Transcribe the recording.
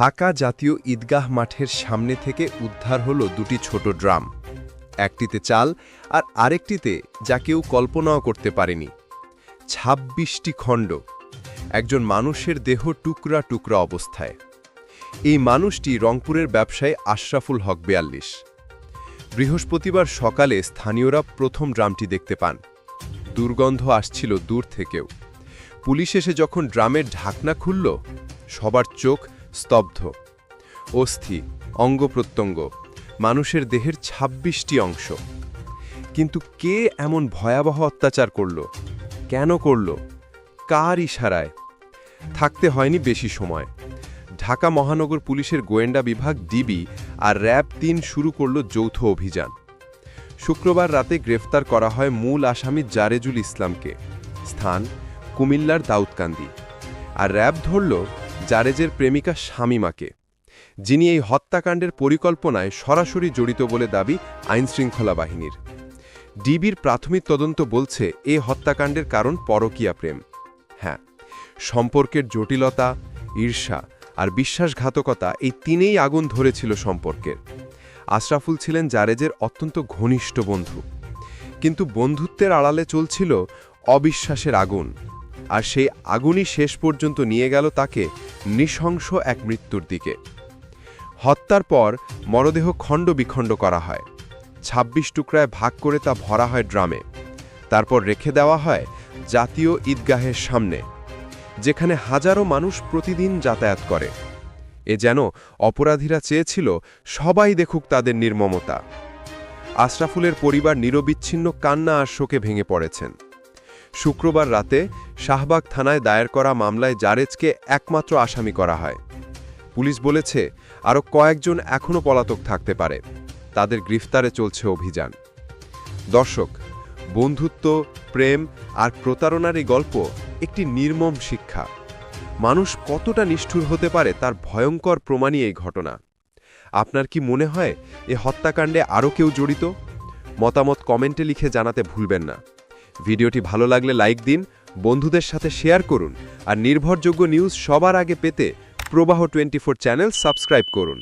ঢাকা জাতীয় ঈদগাহ মাঠের সামনে থেকে উদ্ধার হলো দুটি ছোট ড্রাম। একটিতে চাল আর আরেকটিতে যা কেউ কল্পনাও করতে পারেনি। ছাব্বিশটি খণ্ড। একজন মানুষের দেহ টুকরা টুকরা অবস্থায়। এই মানুষটি রংপুরের ব্যবসায়ী আশরাফুল হক বেয়াল্লিশ। বৃহস্পতিবার সকালে স্থানীয়রা প্রথম ড্রামটি দেখতে পান। দুর্গন্ধ আসছিল দূর থেকেও। পুলিশ এসে যখন ড্রামের ঢাকনা খুলল, সবার চোখ স্তব্ধ, অস্থি অঙ্গ প্রত্যঙ্গ মানুষের দেহের ২৬টি অংশ। কিন্তু কে এমন ভয়াবহ অত্যাচার করল? কেন করল? কার ইশারায়? থাকতে হয়নি বেশি সময়। ঢাকা মহানগর পুলিশের গোয়েন্দা বিভাগ, ডিবি আর র্যাব তিন শুরু করল যৌথ অভিযান। শুক্রবার রাতে গ্রেফতার করা হয় মূল আসামি জারেজুল ইসলামকে। স্থান কুমিল্লার দাউদকান্দি। আর র্যাব ধরল জারেজের প্রেমিকা শামিমাকে, যিনি এই হত্যাকাণ্ডের পরিকল্পনায় সরাসরি জড়িত বলে দাবি আইনশৃঙ্খলা বাহিনীর। ডিবির প্রাথমিক তদন্ত বলছে, এ হত্যাকাণ্ডের কারণ পরকীয়া প্রেম। হ্যাঁ সম্পর্কের জটিলতা, ঈর্ষা আর বিশ্বাসঘাতকতা এই তিনেই আগুন ধরেছিল সম্পর্কের। আশরাফুল ছিলেন জারেজের অত্যন্ত ঘনিষ্ঠ বন্ধু। কিন্তু বন্ধুত্বের আড়ালে চলছিল অবিশ্বাসের আগুন। আর সেই আগুনই শেষ পর্যন্ত নিয়ে গেল তাকে নৃশংস এক মৃত্যুর দিকে। হত্যার পর মরদেহ খণ্ড বিখণ্ড করা হয়। ২৬ টুকরায় ভাগ করে তা ভরা হয় ড্রামে। তারপর রেখে দেওয়া হয় জাতীয় ঈদগাহের সামনে, যেখানে হাজারো মানুষ প্রতিদিন যাতায়াত করে। এ যেন অপরাধীরা চেয়েছিল, সবাই দেখুক তাদের নির্মমতা। আশরাফুলের পরিবার নিরবিচ্ছিন্ন কান্না আর শোকে ভেঙে পড়েছেন। শুক্রবার রাতে শাহবাগ থানায় দায়ের করা মামলায় জারেজকে একমাত্র আসামি করা হয়। পুলিশ বলেছে, আরও কয়েকজন এখনও পলাতক থাকতে পারে। তাদের গ্রেফতারে চলছে অভিযান। দর্শক, বন্ধুত্ব, প্রেম আর প্রতারণার এই গল্প একটি নির্মম শিক্ষা। মানুষ কতটা নিষ্ঠুর হতে পারে তার ভয়ঙ্কর প্রমাণই এই ঘটনা। আপনার কি মনে হয় এ হত্যাকাণ্ডে আরও কেউ জড়িত? মতামত কমেন্টে লিখে জানাতে ভুলবেন না। ভিডিওটি ভালো লাগলে লাইক দিন, বন্ধুদের সাথে শেয়ার করুন, আর নির্ভরযোগ্য নিউজ সবার আগে পেতে প্রবাহ টোয়েন্টি চ্যানেল সাবস্ক্রাইব করুন।